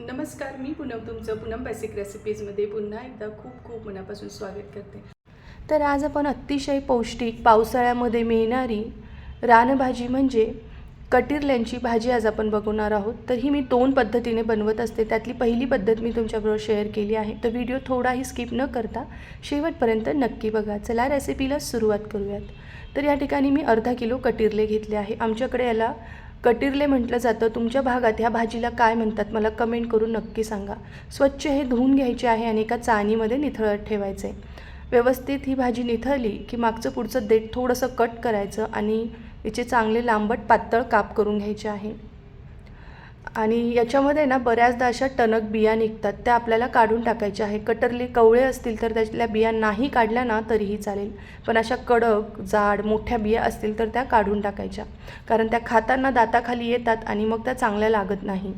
नमस्कार मी पूनम तुमचं पूनम बेसिक रेसिपीजमध्ये पुन्हा एकदा खूप खूप मनापासून स्वागत करते. तर आज आपण अतिशय पौष्टिक पावसाळ्यामध्ये मिळणारी रानभाजी म्हणजे कटिरल्यांची भाजी आज आपण बघणार आहोत. तर ही मी दोन पद्धतीने बनवत असते. त्यातली पहिली पद्धत मी तुमच्याबरोबर शेअर केली आहे. तर व्हिडिओ थोडाही स्किप न करता शेवटपर्यंत नक्की बघा. चला रेसिपीला सुरुवात करूयात. तर या ठिकाणी मी अर्धा किलो कटिरले घेतले आहे. आमच्याकडे याला कटिरले म्हटलं जातं तुमच्या भागात ह्या भाजीला काय म्हणतात मला कमेंट करून नक्की सांगा. स्वच्छ हे धुवून घ्यायचे आहे आणि एका चाणीमध्ये निथळत ठेवायचे. व्यवस्थित ही भाजी निथळली की मागचं पुढचं देठ थोडंसं कट करायचं आणि तिचे चांगले लांबट पातळ काप करून घ्यायचे आहे. आणि याच्यामध्ये ना बऱ्याचदा अशा टणक बिया निघतात त्या आपल्याला काढून टाकायच्या आहे कटरले कवळे असतील तर त्यातल्या बिया नाही काढल्या ना तरीही चालेल. पण अशा कडक जाड मोठ्या बिया असतील तर त्या काढून टाकायच्या. कारण त्या खाताना दाताखाली येतात आणि मग त्या चांगल्या लागत नाही.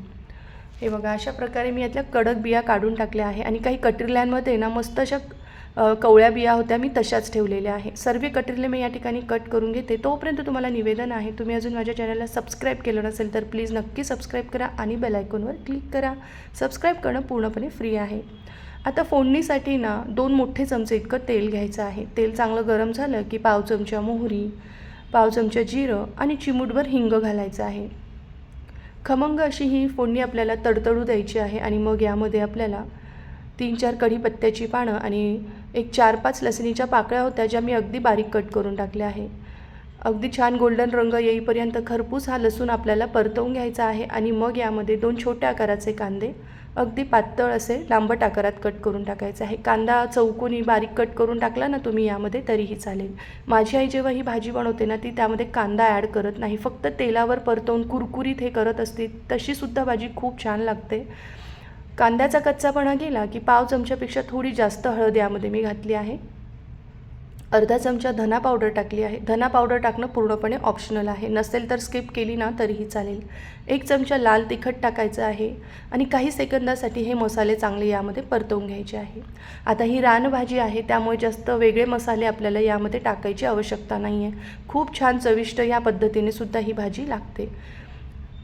हे बघा अशा प्रकारे मी यातल्या कडक बिया काढून टाकल्या आहे. आणि काही कटरल्यांमध्ये ना मस्त अशा कवळ्या बिया होत्या मी तशाच ठेवलेल्या आहे. सर्व कटरीले मी या ठिकाणी कट करून घेते. तोपर्यंत तुम्हाला निवेदन आहे तुम्ही अजून माझ्या चॅनलला सबस्क्राईब केलं नसेल तर प्लीज नक्की सबस्क्राईब करा आणि बेलायकॉनवर क्लिक करा. सबस्क्राईब करणं पूर्णपणे फ्री आहे. आता फोडणीसाठी ना दोन मोठे चमचे इतकं तेल घ्यायचं आहे. तेल चांगलं गरम झालं की पाव चमचा मोहरी पाव चमचा जिरं आणि चिमूटभर हिंग घालायचं आहे. खमंग अशी ही फोडणी आपल्याला तडतडू द्यायची आहे आणि मग यामध्ये आपल्याला तीन चार कढीपत्त्याची पानं आणि एक चार पाच लसणीच्या पाकळ्या होत्या ज्या मी अगदी बारीक कट करून टाकल्या आहे. अगदी छान गोल्डन रंग येईपर्यंत खरपूस हा लसूण आपल्याला परतवून घ्यायचा आहे आणि मग यामध्ये दोन छोट्या आकाराचे कांदे अगदी पातळ असे लांबट आकारात कट करून टाकायचं आहे. कांदा चौकोनी बारीक कट करून टाकला ना तुम्ही यामध्ये तरीही चालेल. माझी आई जेव्हा ही भाजी बनवते ना ती त्यामध्ये कांदा ॲड करत नाही. फक्त तेलावर परतवून कुरकुरीत हे करत असते तशीसुद्धा भाजी खूप छान लागते. कांद्याचा कच्चापणा गेला की पाव चमच्यापेक्षा थोडी जास्त हळद यामध्ये मी घातली आहे. अर्धा चमचा धना पावडर टाकली आहे. धना पावडर टाकणं पूर्णपणे ऑप्शनल आहे. नसेल तर स्किप केली ना तरीही चालेल. एक चमचा लाल तिखट टाकायचं आहे आणि काही सेकंदासाठी हे मसाले चांगले यामध्ये परतवून घ्यायचे आहे. आता ही रानभाजी आहे त्यामुळे जास्त वेगळे मसाले आपल्याला यामध्ये टाकायची आवश्यकता नाही आहे खूप छान चविष्ट या पद्धतीने सुद्धा ही भाजी लागते.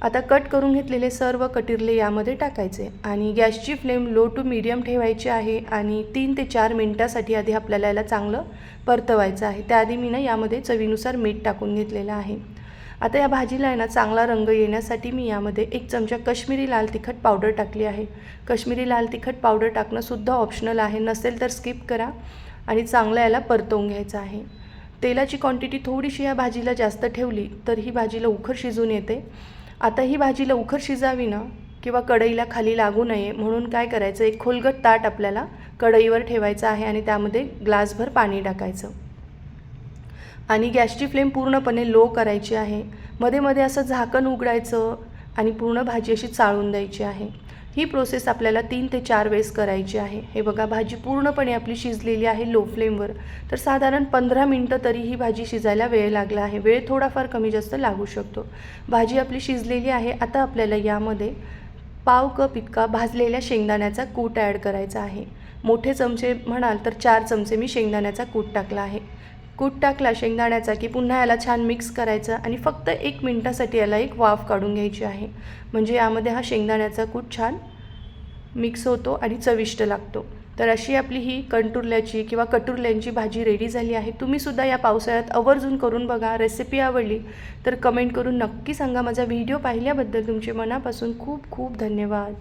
आता कट करून घेतलेले सर्व कटिरले यामध्ये टाकायचे आणि गॅसची फ्लेम लो टू मीडियम ठेवायची आहे आणि तीन ते चार मिनटासाठी आधी आपल्याला याला चांगलं परतवायचं आहे. त्याआधी मी ना यामध्ये चवीनुसार मीठ टाकून घेतलेलं आहे. आता या भाजीला आहे ना चांगला रंग येण्यासाठी मी यामध्ये एक चमचा कश्मीरी लाल तिखट पावडर टाकली आहे. कश्मीरी लाल तिखट पावडर टाकणंसुद्धा ऑप्शनल आहे. नसेल तर स्किप करा आणि चांगलं याला परतवून घ्यायचं आहे. तेलाची क्वांटिटी थोडीशी या भाजीला जास्त ठेवली तर ही भाजी लवकर शिजून येते. आता ही भाजी लवकर शिजावी ना? किंवा कढईला खाली लागू नये म्हणून काय करायचं? एक खोलगट ताट आपल्याला कढईवर ठेवायचं आहे आणि त्यामध्ये ग्लासभर पाणी टाकायचं. आणि गॅसची फ्लेम पूर्णपणे लो करायची आहे. मध्ये मध्ये असं झाकण उघडायचं आणि पूर्ण भाजी अशी चाळून द्यायची आहे. ही प्रोसेस आपल्याला तीन ते चार वेळेस करायची आहे. हे बघा भाजी पूर्णपणे आपली शिजलेली आहे लो फ्लेमवर तर साधारण पंधरा मिनटं तरी ही भाजी शिजायला वेळ लागला आहे. वेळ थोडाफार कमी जास्त लागू शकतो. भाजी आपली शिजलेली आहे. आता आपल्याला यामध्ये पाव कप इतका भाजलेल्या शेंगदाण्याचा कूट ॲड करायचा आहे. मोठे चमचे म्हणाल तर चार चमचे मी शेंगदाण्याचा कूट टाकला आहे. कूट टाकला शेंगदाण्याचा की पुन्हा याला छान मिक्स करायचं आणि फक्त एक मिनटासाठी याला एक वाफ काढून घ्यायची आहे. म्हणजे यामध्ये हा शेंगदाण्याचा कूट छान मिक्स होतो आणि चविष्ट लागतो. तर अशी आपली ही कंटुरल्याची किंवा कटुरल्यांची भाजी रेडी झाली आहे. तुम्हीसुद्धा या पावसाळ्यात आवर्जून करून बघा. रेसिपी आवडली तर कमेंट करून नक्की सांगा. माझा व्हिडिओ पाहिल्याबद्दल तुमचे मनापासून खूप खूप धन्यवाद.